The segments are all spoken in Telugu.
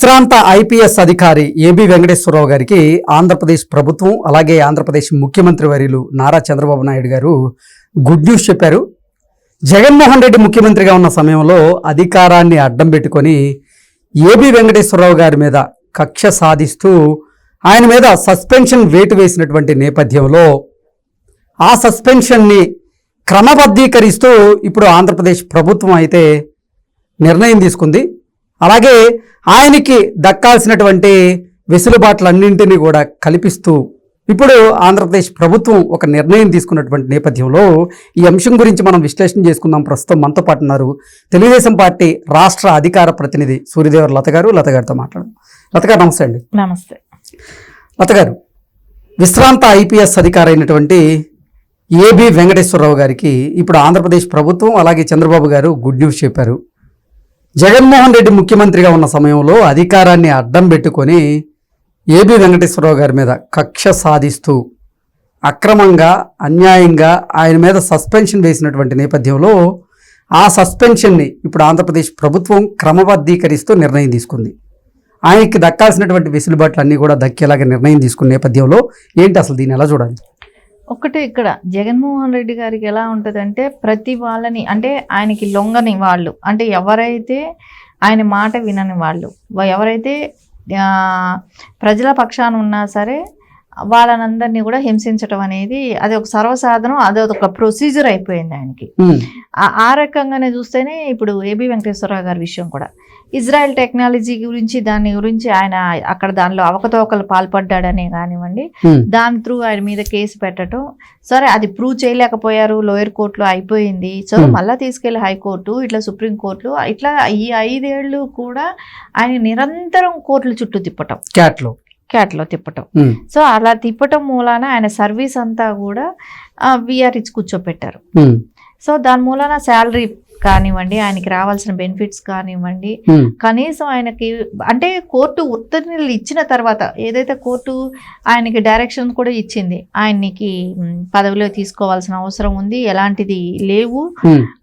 విశ్రాంత ఐపీఎస్ అధికారి ఏబి వెంకటేశ్వరరావు గారికి ఆంధ్రప్రదేశ్ ప్రభుత్వం అలాగే ఆంధ్రప్రదేశ్ ముఖ్యమంత్రి వర్యులు నారా చంద్రబాబు నాయుడు గారు గుడ్ న్యూస్ చెప్పారు. జగన్మోహన్ రెడ్డి ముఖ్యమంత్రిగా ఉన్న సమయంలో అధికారాన్ని అడ్డం పెట్టుకొని ఏబి వెంకటేశ్వరరావు గారి మీద కక్ష సాధిస్తూ ఆయన మీద సస్పెన్షన్ వేటు వేసినటువంటి నేపథ్యంలో ఆ సస్పెన్షన్ని క్రమబద్ధీకరిస్తూ ఇప్పుడు ఆంధ్రప్రదేశ్ ప్రభుత్వం అయితే నిర్ణయం తీసుకుంది. అలాగే ఆయనకి దక్కాల్సినటువంటి వెసులుబాట్లన్నింటినీ కూడా కల్పిస్తూ ఇప్పుడు ఆంధ్రప్రదేశ్ ప్రభుత్వం ఒక నిర్ణయం తీసుకున్నటువంటి నేపథ్యంలో ఈ అంశం గురించి మనం విశ్లేషణ చేసుకుందాం. ప్రస్తుతం మనతో పాటు ఉన్నారు తెలుగుదేశం పార్టీ రాష్ట్ర అధికార ప్రతినిధి సూర్యదేవర్ లత గారు. లత గారితో మాట్లాడడం లత గారు నమస్తే అండి. నమస్తే. లత గారు విశ్రాంత ఐపీఎస్ అధికారి అయినటువంటి ఏబి వెంకటేశ్వరరావు గారికి ఇప్పుడు ఆంధ్రప్రదేశ్ ప్రభుత్వం అలాగే చంద్రబాబు గారు గుడ్ న్యూస్ చెప్పారు. జగన్మోహన్ రెడ్డి ముఖ్యమంత్రిగా ఉన్న సమయంలో అధికారాన్ని అడ్డం పెట్టుకొని ఏబి వెంకటేశ్వరరావు గారి మీద కక్ష సాధిస్తూ అక్రమంగా అన్యాయంగా ఆయన మీద సస్పెన్షన్ వేసినటువంటి నేపథ్యంలో ఆ సస్పెన్షన్ని ఇప్పుడు ఆంధ్రప్రదేశ్ ప్రభుత్వం క్రమబద్ధీకరిస్తూ నిర్ణయం తీసుకుంది. ఆయనకి దక్కాల్సినటువంటి వెసులుబాట్లు అన్నీ కూడా దక్కేలాగా నిర్ణయం తీసుకున్న నేపథ్యంలో ఏంటి అసలు దీన్ని ఎలా చూడాలి? ఒకటే ఇక్కడ. జగన్మోహన్ రెడ్డి గారికి ఎలా ఉంటుందంటే ప్రతి వాళ్ళని అంటే ఆయనకి లొంగని వాళ్ళు అంటే ఎవరైతే ఆయన మాట వినని వాళ్ళు ఎవరైతే ప్రజల పక్షాన ఉన్నా సరే వాళ్ళనందరినీ కూడా హింసించడం అనేది అది ఒక సర్వసాధనం అది ఒక ప్రొసీజర్ అయిపోయింది ఆయనకి. ఆ- రకంగానే చూస్తేనే ఇప్పుడు ఏబి వెంకటేశ్వరరావు గారి విషయం కూడా. ఇజ్రాయెల్ టెక్నాలజీ గురించి దాని గురించి ఆయన అక్కడ దానిలో అవకతవకలు పాల్పడ్డాడనే కానివ్వండి దాని త్రూ ఆయన మీద కేసు పెట్టడం సరే అది ప్రూవ్ చేయలేకపోయారు లోయర్ కోర్టులో అయిపోయింది. సో. మళ్ళీ తీసుకెళ్ళి హైకోర్టు ఇట్లా సుప్రీం కోర్టులు ఇట్లా ఈ ఐదేళ్ళు కూడా ఆయన నిరంతరం కోర్టుల చుట్టూ తిప్పటం. క్యాట్లో. క్యాట్లో తిప్పటం. సో అలా తిప్పటం మూలాన ఆయన సర్వీస్ అంతా కూడా విఆర్ ఇచ్చి కూర్చోపెట్టారు. సో దాని మూలాన శాలరీ కానివ్వండి ఆయనకి రావాల్సిన బెనిఫిట్స్ కానివ్వండి కనీసం ఆయనకి అంటే కోర్టు ఉత్తర్వులు ఇచ్చిన తర్వాత ఏదైతే కోర్టు ఆయనకి డైరెక్షన్ కూడా ఇచ్చింది ఆయనకి పదవిలో తీసుకోవాల్సిన అవసరం ఉంది ఎలాంటిది లేవు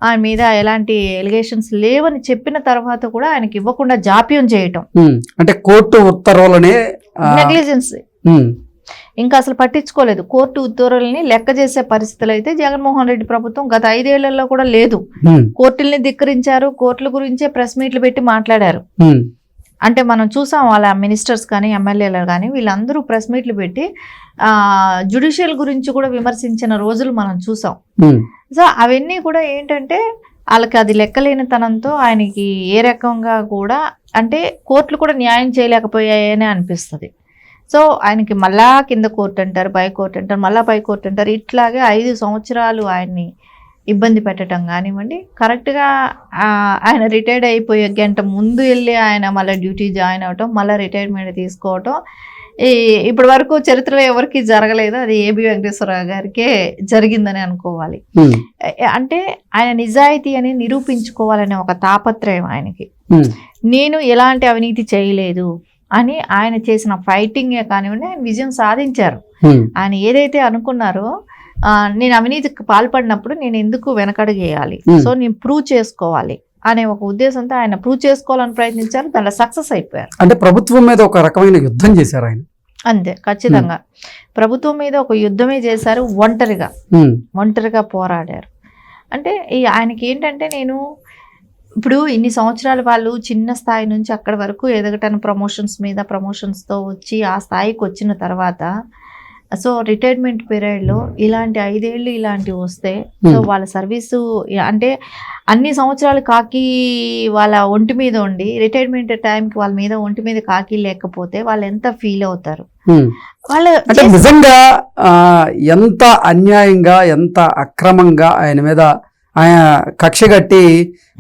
ఆయన మీద ఎలాంటి ఎలిగేషన్స్ లేవని చెప్పిన తర్వాత కూడా ఆయనకి ఇవ్వకుండా జాప్యం చేయటం. అంటే కోర్టు ఉత్తర్వులనే నెగ్లిజెన్స్ ఇంకా అసలు పట్టించుకోలేదు. కోర్టు ఉత్తర్వులని లెక్క చేసే పరిస్థితులు అయితే జగన్మోహన్ రెడ్డి ప్రభుత్వం గత ఐదేళ్ళలో కూడా లేదు. కోర్టుల్ని ధిక్కరించారు కోర్టుల గురించే ప్రెస్ మీట్లు పెట్టి మాట్లాడారు. అంటే మనం చూసాం వాళ్ళ మినిస్టర్స్ కానీ ఎమ్మెల్యేలు కానీ వీళ్ళందరూ ప్రెస్ మీట్లు పెట్టి జుడిషియల్ గురించి కూడా విమర్శించిన రోజులు మనం చూసాం. సో అవన్నీ కూడా ఏంటంటే వాళ్ళకి అది లెక్కలేనితనంతో ఆయనకి ఏ రకంగా కూడా అంటే కోర్టులు కూడా న్యాయం చేయలేకపోయాయని అనిపిస్తుంది. సో ఆయనకి మళ్ళా కింద కోర్టు అంటారు పై కోర్టు అంటారు మళ్ళా పై కోర్టు అంటారు. ఇట్లాగే ఐదు సంవత్సరాలు ఆయన్ని ఇబ్బంది పెట్టడం కానివ్వండి కరెక్ట్గా ఆయన రిటైర్డ్ అయిపోయే గంట ముందు వెళ్ళి ఆయన మళ్ళీ డ్యూటీ జాయిన్ అవటం మళ్ళీ రిటైర్మెంట్ తీసుకోవటం ఈ ఇప్పటి వరకు చరిత్రలో ఎవరికి జరగలేదు. అది ఏబి వెంకటేశ్వరరావు గారికే జరిగిందని అనుకోవాలి. అంటే ఆయన నిజాయితీ అని నిరూపించుకోవాలనే ఒక తాపత్రయం ఆయనకి. నేను ఎలాంటి అవినీతి చేయలేదు అని ఆయన చేసిన ఫైటింగే కానివ్వండి ఆయన విజయం సాధించారు. ఆయన ఏదైతే అనుకున్నారో నేను అవినీతికి పాల్పడినప్పుడు నేను ఎందుకు వెనకడుగేయాలి. సో నేను ప్రూవ్ చేసుకోవాలి. అనే ఒక ఉద్దేశంతో ఆయన ప్రూవ్ చేసుకోవాలని ప్రయత్నించారు. దాంట్లో సక్సెస్ అయిపోయారు. అంటే ప్రభుత్వం మీద ఒక రకమైన యుద్ధం చేశారు ఆయన. అంతే ఖచ్చితంగా. ప్రభుత్వం మీద ఒక యుద్ధమే చేశారు ఒంటరిగా. ఒంటరిగా పోరాడారు. అంటే ఈ ఆయనకి ఏంటంటే నేను ఇప్పుడు ఇన్ని సంవత్సరాలు వాళ్ళు చిన్న స్థాయి నుంచి అక్కడి వరకు ఎదగటానికి ప్రమోషన్స్ మీద ప్రమోషన్స్తో వచ్చి ఆ స్థాయికి వచ్చిన తర్వాత సో రిటైర్మెంట్ పీరియడ్లో ఇలాంటి ఐదేళ్ళు ఇలాంటివి వస్తే సో Hmm. వాళ్ళ సర్వీసు అంటే అన్ని సంవత్సరాలు కాకి వాళ్ళ ఒంటి మీద ఉండి రిటైర్మెంట్ టైంకి వాళ్ళ మీద ఒంటి మీద కాకి లేకపోతే వాళ్ళు ఎంత ఫీల్ అవుతారు ఉమ్. వాళ్ళు అంటే నిజంగా ఎంత అన్యాయంగా ఎంత అక్రమంగా ఆయన మీద ఆయన కక్ష కట్టి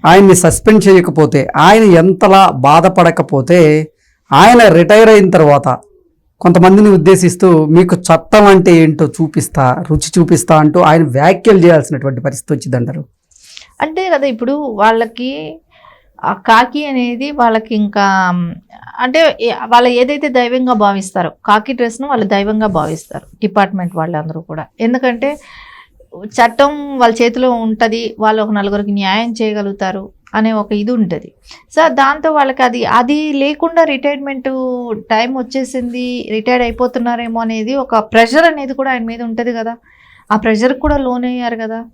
ఆయన్ని సస్పెండ్ చేయకపోతే ఆయన ఎంతలా బాధపడకపోతే ఆయన రిటైర్ అయిన తర్వాత కొంతమందిని ఉద్దేశిస్తూ మీకు చట్టం అంటే ఏంటో చూపిస్తా రుచి చూపిస్తా అంటూ ఆయన వ్యాఖ్యలు చేయాల్సినటువంటి పరిస్థితి వచ్చిందంటారు. అంటే కదా ఇప్పుడు వాళ్ళకి ఆ కాకి అనేది వాళ్ళకి ఇంకా అంటే వాళ్ళు ఏదైతే దైవంగా భావిస్తారో కాకి డ్రెస్ను వాళ్ళు దైవంగా భావిస్తారు డిపార్ట్మెంట్ వాళ్ళందరూ కూడా. ఎందుకంటే చట్టం వాళ్ళ చేతిలో ఉంటుంది వాళ్ళు ఒక నలుగురికి న్యాయం చేయగలుగుతారు అనే ఒక ఇది ఉంటుంది. సార్ దాంతో వాళ్ళకి అది అది లేకుండా రిటైర్మెంట్ టైం వచ్చేసింది రిటైర్డ్ అయిపోతున్నారేమో అనేది ఒక ప్రెషర్ అనేది కూడా ఆయన మీద ఉంటుంది కదా. ఆ ప్రెషర్ కూడా లోన్ అయ్యారు కదా.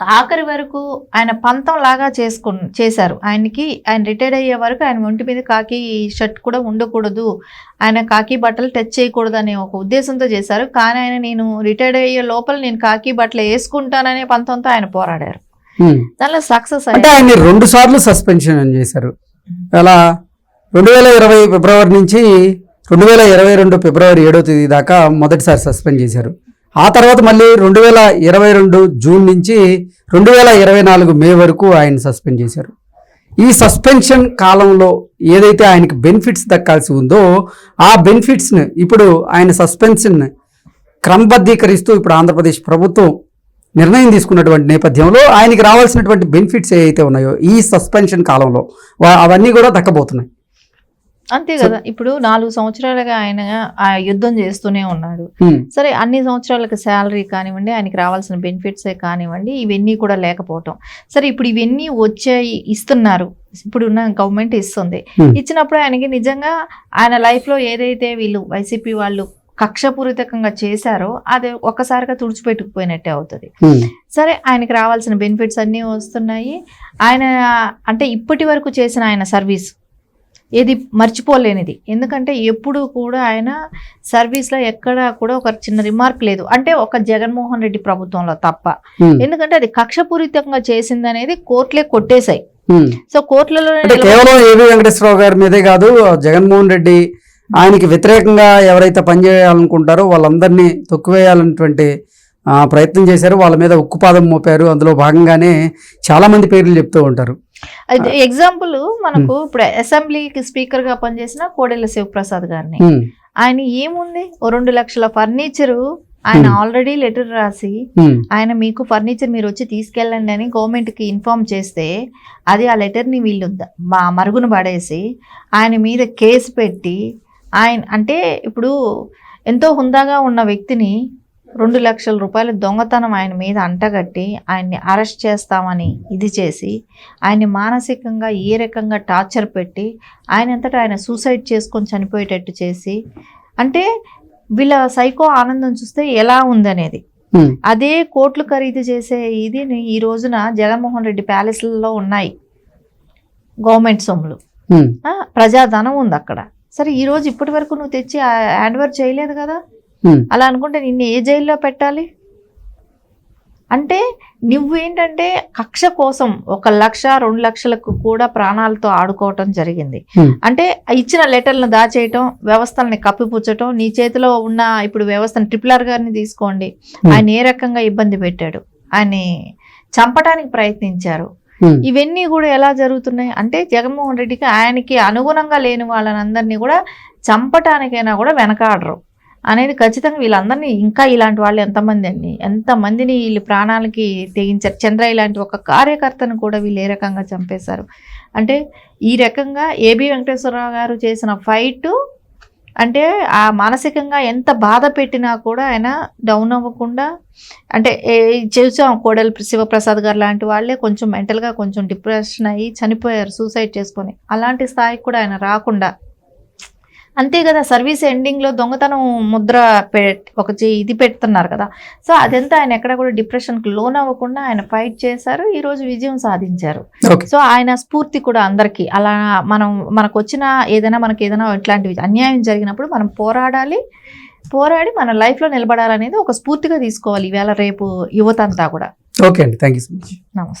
ఆఖరి వరకు ఆయన పంతం లాగా చేసుకు చేశారు. ఆయనకి ఆయన రిటైర్డ్ అయ్యే వరకు ఆయన ఒంటి మీద కాకి షర్ట్ కూడా ఉండకూడదు ఆయన కాకి బట్టలు టచ్ చేయకూడదు అనే ఒక ఉద్దేశంతో చేశారు. కానీ ఆయన నేను రిటైర్డ్ అయ్యే లోపల నేను కాకి బట్టలు వేసుకుంటాననే పంతంతో ఆయన పోరాడారు. దానిలో సక్సెస్ అంటే ఆయన్ని రెండు సార్లు సస్పెన్షన్ చేశారు. అలా రెండు వేల ఇరవై ఫిబ్రవరి నుంచి రెండు వేల ఇరవై రెండు ఫిబ్రవరి ఏడో తేదీ దాకా మొదటిసారి సస్పెండ్ చేశారు. ఆ తర్వాత మళ్ళీ రెండు వేల ఇరవై రెండు జూన్ నుంచి రెండు వేల ఇరవై నాలుగు మే వరకు ఆయన సస్పెండ్ చేశారు. ఈ సస్పెన్షన్ కాలంలో ఏదైతే ఆయనకి బెనిఫిట్స్ దక్కాల్సి ఉందో ఆ బెనిఫిట్స్ని ఇప్పుడు ఆయన సస్పెన్షన్ క్రమబద్ధీకరిస్తూ ఇప్పుడు ఆంధ్రప్రదేశ్ ప్రభుత్వం నిర్ణయం తీసుకున్నటువంటి నేపథ్యంలో ఆయనకి రావాల్సినటువంటి బెనిఫిట్స్ ఏవైతే ఉన్నాయో ఈ సస్పెన్షన్ కాలంలో అవన్నీ కూడా దక్కబోతున్నాయి. అంతే కదా. ఇప్పుడు నాలుగు సంవత్సరాలుగా ఆయన ఆ యుద్ధం చేస్తూనే ఉన్నాడు. సరే అన్ని సంవత్సరాలకు శాలరీ కానివ్వండి ఆయనకి రావాల్సిన బెనిఫిట్సే కానివ్వండి ఇవన్నీ కూడా లేకపోవటం. సరే ఇప్పుడు ఇవన్నీ వచ్చాయి ఇస్తున్నారు. ఇప్పుడు ఉన్న గవర్నమెంట్ ఇస్తుంది. ఇచ్చినప్పుడు ఆయనకి నిజంగా ఆయన లైఫ్లో ఏదైతే వీళ్ళు వైసీపీ వాళ్ళు కక్షపూరితకంగా చేశారో అది ఒక్కసారిగా తుడిచిపెట్టుకుపోయినట్టే అవుతుంది. సరే ఆయనకి రావాల్సిన బెనిఫిట్స్ అన్నీ వస్తున్నాయి ఆయన అంటే ఇప్పటి వరకు చేసిన ఆయన సర్వీస్ ఏది మర్చిపోలేనిది ఎందుకంటే ఎప్పుడు కూడా ఆయన సర్వీస్లో ఎక్కడా కూడా ఒక చిన్న రిమార్క్ లేదు అంటే ఒక జగన్మోహన్ రెడ్డి ప్రభుత్వంలో తప్ప. ఎందుకంటే అది కక్షపూరితంగా చేసింది అనేది కోర్టులే కొట్టేశాయి. సో కోర్టులలో కేవలం ఏవి వెంకటేశ్వరరావు గారి మీదే కాదు జగన్మోహన్ రెడ్డి ఆయనకి వ్యతిరేకంగా ఎవరైతే పనిచేయాలనుకుంటారో వాళ్ళందరినీ తొక్కివేయాలన్నటువంటి ఆ, ప్రయత్నం చేశారు. వాళ్ళ మీద ఉక్కుపాదం మోపారు. అందులో భాగంగానే చాలా మంది పేర్లు చెప్తూ ఉంటారు. ఎగ్జాంపుల్ మనకు ఇప్పుడు అసెంబ్లీకి స్పీకర్గా పనిచేసిన కోడెల శివప్రసాద్ గారిని. ఆయన ఏముంది? ఓ రెండు లక్షల ఫర్నిచరు ఆయన. ఆల్రెడీ లెటర్ రాసి. ఆయన మీకు ఫర్నిచర్ మీరు వచ్చి తీసుకెళ్ళండి అని గవర్నమెంట్కి ఇన్ఫామ్ చేస్తే అది ఆ లెటర్ని వీళ్ళు మరుగున పడేసి ఆయన మీద కేసు పెట్టి ఆయన అంటే ఇప్పుడు ఎంతో హుందాగా ఉన్న వ్యక్తిని రెండు లక్షల రూపాయల దొంగతనం ఆయన మీద అంటగట్టి ఆయన్ని అరెస్ట్ చేస్తామని ఇది చేసి ఆయన్ని మానసికంగా ఏ రకంగా టార్చర్ పెట్టి ఆయన అంతటా ఆయన సూసైడ్ చేసుకొని చనిపోయేటట్టు చేసి అంటే వీళ్ళ సైకో ఆనందం చూస్తే ఎలా ఉందనేది. అదే కోట్లు ఖరీదు చేసే ఇది ఈ రోజున జగన్మోహన్ రెడ్డి ప్యాలెస్లలో ఉన్నాయి. గవర్నమెంట్ సొమ్ములు. ప్రజాధనం ఉంది అక్కడ. సరే ఈ రోజు ఇప్పటి వరకు నువ్వు తెచ్చి హ్యాండ్ ఓవర్ చేయలేదు కదా. అలా అనుకుంటే నిన్ను ఏ జైల్లో పెట్టాలి అంటే నువ్వేంటంటే కక్ష కోసం ఒక లక్ష రెండు లక్షలకు కూడా ప్రాణాలతో ఆడుకోవటం జరిగింది. అంటే ఇచ్చిన లెటర్లను దాచేయటం వ్యవస్థల్ని కప్పిపుచ్చటం నీ చేతిలో ఉన్న ఇప్పుడు వ్యవస్థను ట్రిపుల్ ఆర్ గారిని తీసుకోండి. ఆయన ఏ రకంగా ఇబ్బంది పెట్టాడు ఆయన్ని చంపడానికి ప్రయత్నించారు. Hmm. ఇవన్నీ కూడా ఎలా జరుగుతున్నాయి? అంటే జగన్మోహన్ రెడ్డికి ఆయనకి అనుగుణంగా లేని వాళ్ళని అందరినీ కూడా చంపటానికైనా కూడా వెనకాడరు. అనేది ఖచ్చితంగా వీళ్ళందరినీ ఇంకా ఇలాంటి వాళ్ళు ఎంతమంది అండి? ఎంతమందిని వీళ్ళు ప్రాణాలకి తెగించారు చంద్ర ఇలాంటి ఒక కార్యకర్తను కూడా వీళ్ళు ఏ రకంగా చంపేశారు? అంటే ఈ రకంగా ఏబి వెంకటేశ్వరరావు గారు చేసిన ఫైట్ అంటే ఆ మానసికంగా ఎంత బాధ పెట్టినా కూడా ఆయన డౌన్ అవ్వకుండా అంటే ఏ- చూసాం కోడలు శివప్రసాద్ గారు లాంటి వాళ్ళే కొంచెం మెంటల్గా కొంచెం డిప్రెషన్ అయ్యి చనిపోయారు సూసైడ్ చేసుకొని. అలాంటి స్థాయికి కూడా ఆయన రాకుండా అంతే కదా సర్వీస్ ఎండింగ్లో దొంగతనం ముద్ర పె ఒక ఇది పెడుతున్నారు కదా. సో అదంతా ఆయన ఎక్కడ కూడా డిప్రెషన్కి లోన్ అవ్వకుండా ఆయన ఫైట్ చేశారు ఈ రోజు విజయం సాధించారు. సో ఆయన స్ఫూర్తి కూడా అందరికీ. అలా మనం మనకు వచ్చిన ఏదైనా మనకి ఏదైనా ఇట్లాంటివి అన్యాయం జరిగినప్పుడు మనం పోరాడాలి పోరాడి మన లైఫ్లో నిలబడాలనేది ఒక స్ఫూర్తిగా తీసుకోవాలి ఈవేళ రేపు యువత అంతా కూడా. ఓకే అండి. Thank you so much. నమస్తే.